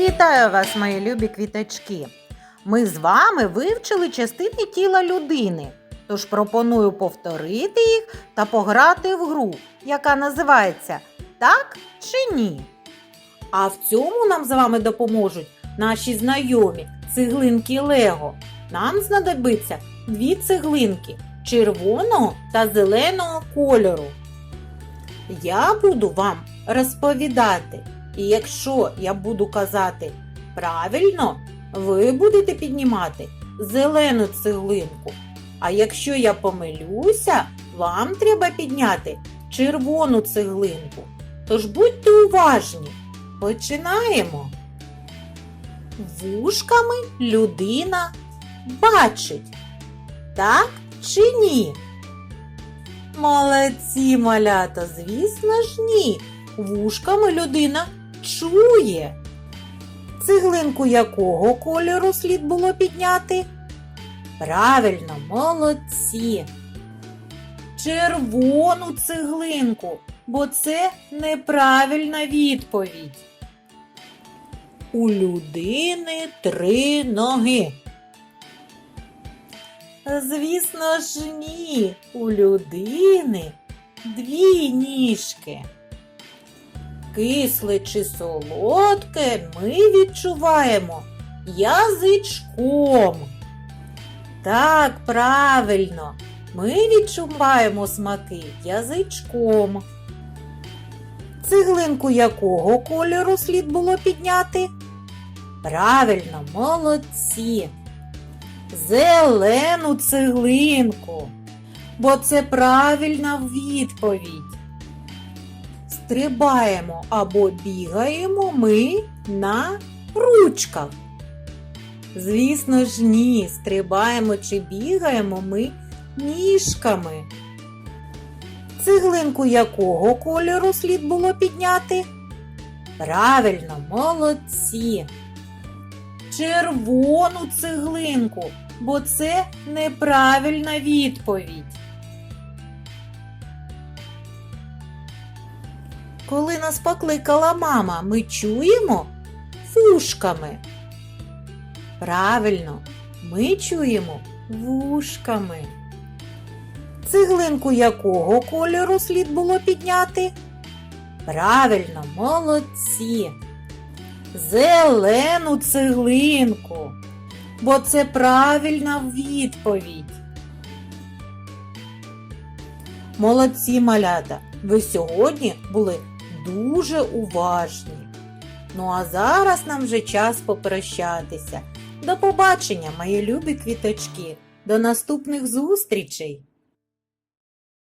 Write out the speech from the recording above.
Вітаю вас, мої любі квіточки! Ми з вами вивчили частини тіла людини, тож пропоную повторити їх та пограти в гру, яка називається Так чи ні. А в цьому нам з вами допоможуть наші знайомі цеглинки Лего. Нам знадобиться дві цеглинки червоного та зеленого кольору. Я буду вам розповідати, і якщо я буду казати правильно, ви будете піднімати зелену цеглинку. А якщо я помилюся, вам треба підняти червону цеглинку. Тож будьте уважні. Починаємо. Вушками людина бачить. Так чи ні? Молодці, малята, звісно ж ні. Вушками людина чує. Цеглинку якого кольору слід було підняти? Правильно, молодці. Червону цеглинку, бо це неправильна відповідь. У людини три ноги. Звісно ж, ні. У людини дві ніжки. Кисле чи солодке ми відчуваємо язичком. Так, правильно, ми відчуваємо смаки язичком. Цеглинку якого кольору слід було підняти? Правильно, молодці. Зелену цеглинку, бо це правильна відповідь. Стрибаємо або бігаємо ми на ручках. Звісно ж, ні, стрибаємо чи бігаємо ми ніжками. Цеглинку якого кольору слід було підняти? Правильно, молодці. Червону цеглинку, бо це неправильна відповідь. Коли нас покликала мама, ми чуємо вушками. Правильно, ми чуємо вушками. Цеглинку якого кольору слід було підняти? Правильно, молодці. Зелену цеглинку, бо це правильна відповідь. Молодці малята, ви сьогодні були дуже уважні. Ну а зараз нам вже час попрощатися. До побачення, мої любі квіточки. До наступних зустрічей!